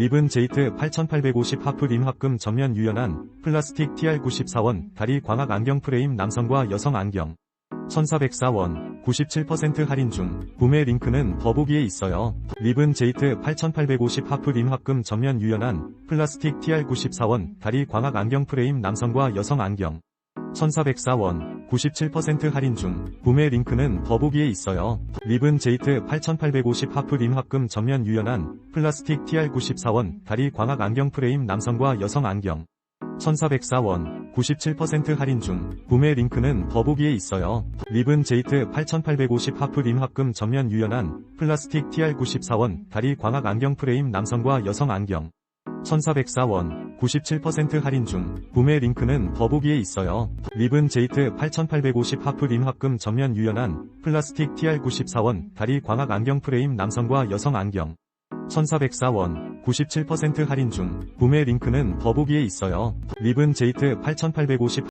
리븐 제이트 8850 하프 림 합금 전면 유연한 플라스틱 TR94원 다리 광학 안경 프레임 남성과 여성 안경 1404원 97% 할인 중 구매 링크는 더보기에 있어요. 리븐 제이트 8850 하프 림 합금 전면 유연한 플라스틱 TR94원 다리 광학 안경 프레임 남성과 여성 안경 1404원 97% 할인 중 구매 링크는 더보기에 있어요. 리븐 제이트 8850 하프 림 합금 전면 유연한 플라스틱 TR94원 다리 광학 안경 프레임 남성과 여성 안경 1404원 97% 할인 중 구매 링크는 더보기에 있어요. 리븐 제이트 8850 하프 림 합금 전면 유연한 플라스틱 TR94원 다리 광학 안경 프레임 남성과 여성 안경 1404원 97% 할인 중 구매 링크는 더보기에 있어요. 리븐 제이트 8850 하프 림 합금 전면 유연한 플라스틱 TR94원 다리 광학 안경 프레임 남성과 여성 안경 1404원 97% 할인 중 구매 링크는 더보기에 있어요. 리븐 제이트 8850